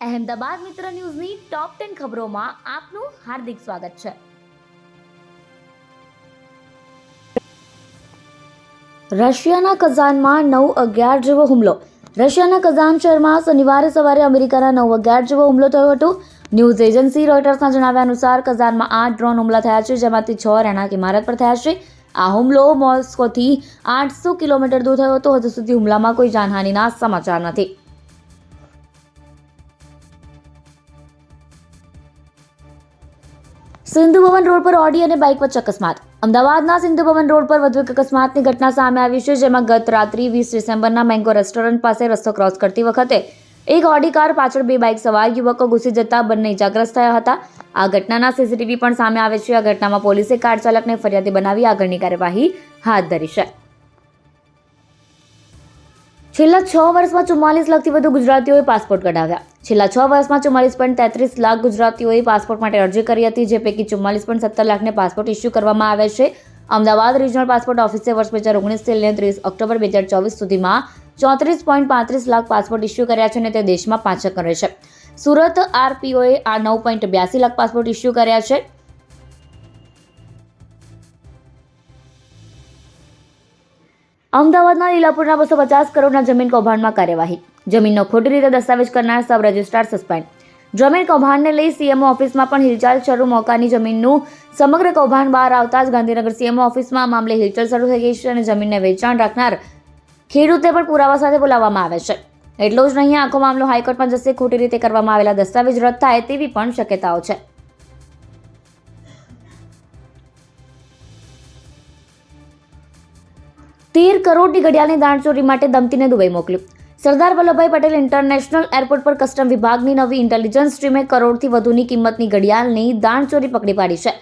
અહેમદાબાદ મિત્ર ન્યૂઝની top ten ખબરોમાં આપનું હાર્દિક સ્વાગત છે. રશિયાના કઝાનમાં નવ અગિયાર જેવો હુમલો. રશિયાના કઝાન શહેરમાં શનિવારે સવારે અમેરિકાના નવ અગિયાર જેવો હુમલો થયો હતો. ન્યૂઝ એજન્સી રોયટર્સના જણાવ્યા અનુસાર કઝાનમાં આઠ ડ્રોન હુમલા થયા છે, જેમાંથી છ રહેણાંક ઇમારત પર થયા છે. આ હુમલો મોસ્કોથી આઠસો કિલોમીટર દૂર થયો હતો. હજુ સુધી હુમલામાં કોઈ જાનહાનિના સમાચાર નથી. સિંધુ ભવન રોડ પર ઓડી અને બાઇક વચ્ચે અકસ્માત. અમદાવાદના સિંધુ ભવન રોડ પર વધુ એક અકસ્માતની ઘટના સામે આવી છે, જેમાં ગત રાત્રિ વીસ ડિસેમ્બરના મેંગો રેસ્ટોરન્ટ પાસે રસ્તો ક્રોસ કરતી વખતે એક ઓડી કાર પાછળ બે બાઇક સવાર યુવકો ઘૂસી જતા બંને ઇજાગ્રસ્ત થયા હતા. આ ઘટનાના સીસીટીવી પણ સામે આવે છે. આ ઘટનામાં પોલીસે કાર ચાલકને ફરિયાદી બનાવી આગળની કાર્યવાહી હાથ ધરી છે. છેલ્લા છ વર્ષમાં ચુમ્માલીસ લાખથી વધુ ગુજરાતીઓએ પાસપોર્ટ કઢાવ્યા. છેલ્લા છ વર્ષમાં ચુમ્માલીસ પોઈન્ટ તેત્રીસ લાખ ગુજરાતીઓએ પાસપોર્ટ માટે અરજી કરી હતી, જે પૈકી ચુમ્માલીસ પોઈન્ટ સત્તર લાખને પાસપોર્ટ ઇસ્યુ કરવામાં આવે છે. અમદાવાદ રિજનલ પાસપોર્ટ ઓફિસે વર્ષ બે હજાર ઓગણીસથી લઈને ત્રીસ ઓક્ટોબર બે હજાર ચોવીસ સુધીમાં ચોત્રીસ પોઈન્ટ પાંત્રીસ લાખ પાસપોર્ટ ઇસ્યુ કર્યા છે અને તે દેશમાં પાંચક કરે છે. સુરત આરપીઓએ આ નવ પોઈન્ટ બ્યાસી લાખ પાસપોર્ટ ઇસ્યુ કર્યા છે. અમદાવાદના લીલાપુરના બસો પચાસ કરોડના જમીન કૌભાંડમાં કાર્યવાહી જમીનનો ખોટી રીતે દસ્તાવેજ કરનાર સબ રજિસ્ટ્રાર સસ્પેન્ડ. જમીન કૌભાંડને લઈ સીએમઓ ઓફિસમાં પણ હિલચાલ શરૂ. મોકાની જમીનનું સમગ્ર કૌભાંડ બહાર આવતા જ ગાંધીનગર સીએમઓ ઓફિસમાં મામલે હિલચાલ શરૂ થઈ ગઈ છે અને જમીનને વેચાણ રાખનાર ખેડૂતે પણ પુરાવા સાથે બોલાવવામાં આવે છે. એટલું જ નહીં, આખો મામલો હાઈકોર્ટમાં જશે. ખોટી રીતે કરવામાં આવેલા દસ્તાવેજ રદ થાય તેવી પણ શક્યતાઓ છે. તેર કરોડની ઘડિયાળની દાણચોરી માટે દમતીને દુબઈ મોકલ્યું. સરદાર વલ્લભભાઈ પટેલ ઇન્ટરનેશનલ એરપોર્ટ પર કસ્ટમ વિભાગની નવી ઇન્ટેલિજન્સ ટીમે કરોડથી વધુની કિંમતની ઘડિયાળની દાણચોરી પકડી પાડી છે.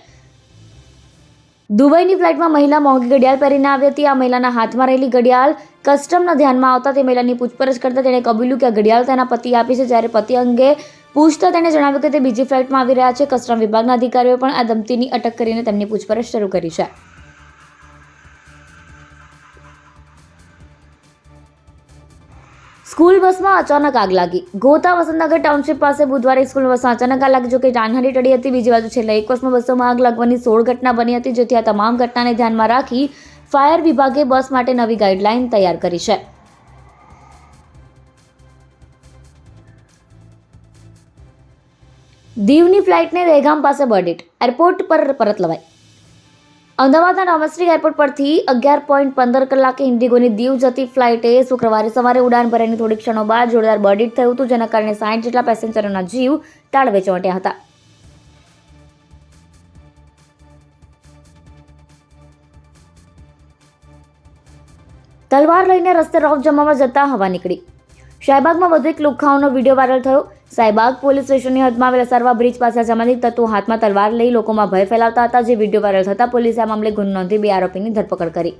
દુબઈની ફ્લાઇટમાં મહિલા મોંઘી ઘડિયાળ પહેરીને આવી હતી. આ મહિલાના હાથમાં રહેલી ઘડિયાળ કસ્ટમના ધ્યાનમાં આવતા તે મહિલાની પૂછપરછ કરતા તેણે કબૂલ્યું કે આ ઘડિયાળ તેના પતિ આપી છે, જ્યારે પતિ અંગે પૂછતા તેણે જણાવ્યું કે તે બીજી ફ્લાઇટમાં આવી રહ્યા છે. કસ્ટમ વિભાગના અધિકારીઓએ પણ આ દંપતીની અટક કરીને તેમની પૂછપરછ શરૂ કરી છે. સ્કૂલ બસમાં અચાનક આગ લાગી. ગોતા વસંતનગર ટાઉનશીપ પાસે બુધવારે સ્કૂલ બસમાં અચાનક આગ લાગી જોકે જાનહાની ટળી હતી. બીજી બાજુ છેલ્લા એક વર્ષમાં બસોમાં આગ લાગવાની સોળ ઘટના બની હતી, જેથી આ તમામ ઘટનાને ધ્યાનમાં રાખી ફાયર વિભાગે બસ માટે નવી ગાઈડલાઈન તૈયાર કરી છે. દીવની ફ્લાઇટને દહેગામ પાસે બર્ડિટ. એરપોર્ટ પર પરત લવાઈ. અમદાવાદના ડોમેસ્ટિક એરપોર્ટ પરથી અગિયાર પોઈન્ટ પંદર કલાકે ઇન્ડિગોની દીવ જતી ફ્લાઇટે શુક્રવારે સવારે ઉડાન ભર્યાની થોડી ક્ષણો બાદ જોરદાર બર્ડિટ થયું હતું, જેના કારણે સાઠ જેટલા પેસેન્જરોના જીવ તાળવે ચોંટ્યા હતા. તલવાર લઈને રસ્તે રોફ જમાવા જતા હવા નીકળી. શાહબાગમાં વધુ એક લુખાઓનો વીડિયો વાયરલ થયો. સાયબાગ પોલીસ સ્ટેશનની હદમાં આવેલા સરવા બ્રિજ પાસે અસામાજિક તત્વો હાથમાં તલવાર લઈ લોકોમાં ભય ફેલાવતા હતા. જે વીડિયો વાયરલ થતા પોલીસે આ મામલે ગુનો નોંધી બે આરોપીની ધરપકડ કરી.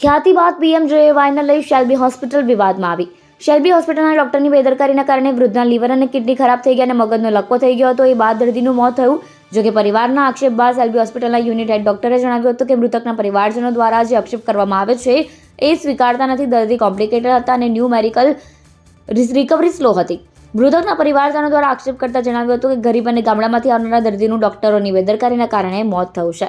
ખ્યાતિ બાદ પીએમજેએવાયને લઈ શેલ્બી હોસ્પિટલ વિવાદમાં આવી. શેલ્બી હોસ્પિટલના ડોક્ટરની બેદરકારીના કારણે વૃદ્ધના લીવર અને કિડની ખરાબ થઈ ગયા અને મગજનો લકવો થઈ ગયો હતો. એ બાદ દર્દીનું મોત થયું. જોકે પરિવારના આક્ષેપ બાદ એલબી હોસ્પિટલના યુનિટ હેડ ડોક્ટરે જણાવ્યું હતું કે મૃતકના પરિવારજનો દ્વારા જે આક્ષેપ કરવામાં આવે છે, એ સ્વીકારતા નથી. દર્દી કોમ્પ્લિકેટેડ હતા અને ન્યૂ મેડિકલ રિકવરી સ્લો હતી. મૃતકના પરિવારજનો દ્વારા આક્ષેપ કરતા જણાવ્યું હતું કે ગરીબ અને ગામડામાંથી આવનારા દર્દીનું ડોક્ટરોની બેદરકારીના કારણે મોત થયું છે.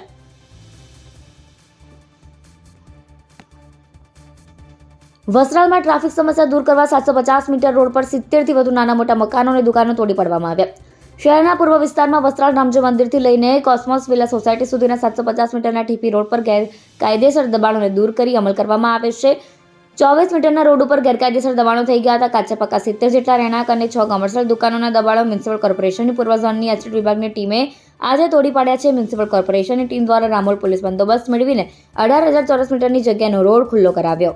વસ્ત્રાલમાં ટ્રાફિક સમસ્યા દૂર કરવા સાતસો પચાસ મીટર રોડ પર સિત્તેરથી વધુ નાના મોટા મકાનો અને દુકાનો તોડી પાડવામાં આવ્યા. શહેરના પૂર્વ વિસ્તારમાં વસ્ત્રાલ રામજી મંદિરથી લઈને કોસ્મોસ વિલા સોસાયટી સુધીના સાતસો પચાસ મીટરના ટીપી રોડ પર ગેર કાયદેસર દબાણોને દૂર કરી અમલ કરવામાં આવે છે. ચોવીસ મીટરના રોડ ઉપર ગેરકાયદેસર દબાણો થઈ ગયા હતા. કાચા પાકા સિત્તેર જેટલા રહેણાંક અને છ કોમર્શિયલ દુકાનોના દબાણો મ્યુનિસિપલ કોર્પોરેશનની પૂર્વ ઝોનની એસ્ટેટ વિભાગની ટીમે આજે તોડી પાડ્યા છે. મ્યુનિસિપલ કોર્પોરેશનની ટીમ દ્વારા રામોલ પોલીસ બંદોબસ્ત મેળવીને અઢાર હજાર ચોરસ મીટરની જગ્યાનો રોડ ખુલ્લો કરાવ્યો.